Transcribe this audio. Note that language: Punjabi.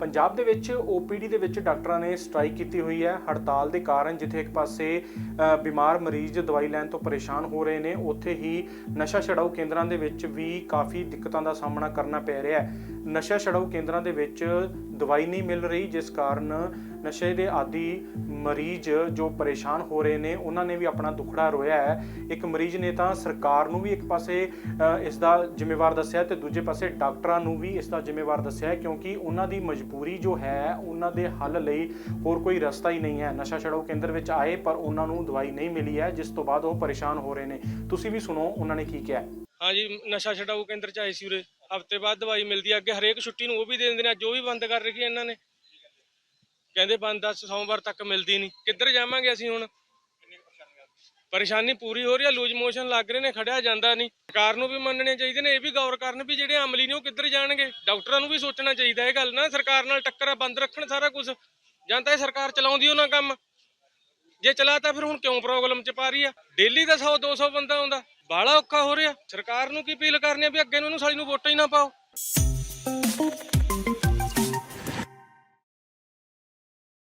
ਪੰਜਾਬ ਦੇ ਵਿੱਚ OPD ਦੇ ਵਿੱਚ ਡਾਕਟਰਾਂ ਨੇ ਸਟ੍ਰਾਈਕ ਕੀਤੀ ਹੋਈ ਹੈ, ਹੜਤਾਲ ਦੇ ਕਾਰਨ ਜਿੱਥੇ ਇੱਕ ਪਾਸੇ ਬਿਮਾਰ ਮਰੀਜ਼ ਦਵਾਈ ਲੈਣ ਤੋਂ ਪਰੇਸ਼ਾਨ ਹੋ ਰਹੇ ਨੇ, ਉੱਥੇ ਹੀ ਨਸ਼ਾ ਛਡਾਊ ਕੇਂਦਰਾਂ ਦੇ ਵਿੱਚ ਵੀ ਕਾਫੀ ਦਿੱਕਤਾਂ ਦਾ ਸਾਹਮਣਾ ਕਰਨਾ ਪੈ ਰਿਹਾ ਹੈ। ਨਸ਼ਾ ਛਡਾਊ ਕੇਂਦਰਾਂ ਦੇ ਵਿੱਚ ਦਵਾਈ ਨਹੀਂ ਮਿਲ ਰਹੀ, ਜਿਸ ਕਾਰਨ ਨਸ਼ੇ ਦੇ ਆਦੀ ਮਰੀਜ਼ ਜੋ ਪਰੇਸ਼ਾਨ ਹੋ ਰਹੇ ਨੇ, ਉਹਨਾਂ ਨੇ ਵੀ ਆਪਣਾ ਦੁੱਖੜਾ ਰੋਇਆ ਹੈ। ਇੱਕ ਮਰੀਜ਼ ਨੇ ਤਾਂ ਸਰਕਾਰ ਨੂੰ ਵੀ ਇੱਕ ਪਾਸੇ ਇਸ ਦਾ ਜ਼ਿੰਮੇਵਾਰ ਦੱਸਿਆ ਤੇ ਦੂਜੇ ਪਾਸੇ ਡਾਕਟਰਾਂ ਨੂੰ ਵੀ ਇਸ ਦਾ ਜ਼ਿੰਮੇਵਾਰ ਦੱਸਿਆ ਕਿਉਂਕਿ ਉਹਨਾਂ ਦੀ ਮਜਬੂਰੀ ਜੋ ਹੈ, ਉਹਨਾਂ ਦੇ ਹੱਲ ਲਈ ਹੋਰ ਕੋਈ ਰਸਤਾ ਹੀ ਨਹੀਂ ਹੈ। ਨਸ਼ਾ ਛਡਾਊ ਕੇਂਦਰ ਵਿੱਚ ਆਏ, ਪਰ ਉਹਨਾਂ ਨੂੰ ਦਵਾਈ ਨਹੀਂ ਮਿਲੀ ਹੈ, ਜਿਸ ਤੋਂ ਬਾਅਦ ਉਹ ਪਰੇਸ਼ਾਨ ਹੋ ਰਹੇ ਨੇ। ਤੁਸੀਂ ਵੀ ਸੁਣੋ, ਉਹਨਾਂ ਨੇ ਕੀ ਕਿਹਾ। ਹਾਂਜੀ, ਨਸ਼ਾ ਛਡਾਊ ਕੇਂਦਰ ਚ ਆਏ ਸੀ ਉਰੇ। ਹਫ਼ਤੇ ਬਾਅਦ ਦਵਾਈ ਮਿਲਦੀ ਹੈ। ਅੱਗੇ ਹਰੇਕ ਛੁੱਟੀ ਨੂੰ ਉਹ ਵੀ ਦੇ ਦਿੰਦੇ ਨੇ, ਅੱਜ ਵੀ ਬੰਦ ਕਰ ਰੱਖੀ ਇਹਨਾਂ ਨੇ। ਕਹਿੰਦੇ ਬੰਦ ਆ ਸੋਮਵਾਰ ਤੱਕ ਮਿਲਦੀ ਨਹੀਂ। ਕਿੱਧਰ ਜਾਵਾਂਗੇ ਅਸੀਂ ਹੁਣ? ਪਰੇਸ਼ਾਨੀ ਪੂਰੀ ਹੋ ਰਹੀ ਹੈ ਲੂਜ ਮੋਸ਼ਨ ਲੱਗ ਰਹੇ ਨੇ, ਖੜਿਆ ਜਾਂਦਾ ਨਹੀਂ। ਸਰਕਾਰ ਨੂੰ ਵੀ ਮੰਨਣੇ ਚਾਹੀਦੇ ਨੇ, ਇਹ ਵੀ ਗੌਰ ਕਰਨ ਵੀ ਜਿਹੜੇ ਅਮਲੀ ਨੇ ਉਹ ਕਿੱਧਰ ਜਾਣਗੇ। ਡਾਕਟਰਾਂ ਨੂੰ ਵੀ ਸੋਚਣਾ ਚਾਹੀਦਾ ਇਹ ਗੱਲ ਨਾ, ਸਰਕਾਰ ਨਾਲ ਟੱਕਰਾਂ ਬੰਦ ਰੱਖਣ ਸਾਰਾ ਕੁਝ ਜਾਂ ਤਾਂ ਇਹ ਸਰਕਾਰ ਚਲਾਉਂਦੀ ਉਹਨਾਂ ਕੰਮ। ਜੇ ਚਲਾਤਾ ਫਿਰ ਹੁਣ ਕਿਉਂ ਪ੍ਰੋਬਲਮ ਚ ਪਾ ਰਹੀ ਆ? ਡੇਲੀ ਦਾ 100 200 ਬੰਦਾ ਆਉਂਦਾ। ਬਾਹਲਾ ਔਖਾ ਹੋ ਰਿਹਾ। ਸਰਕਾਰ ਨੂੰ ਕੀ ਅਪੀਲ ਕਰਨੀ ਆ ਵੀ ਅੱਗੇ ਨੂੰ ਇਹਨੂੰ ਸਾਲੀ ਨੂੰ ਵੋਟਾਂ ਹੀ ਨਾ ਪਾਓ।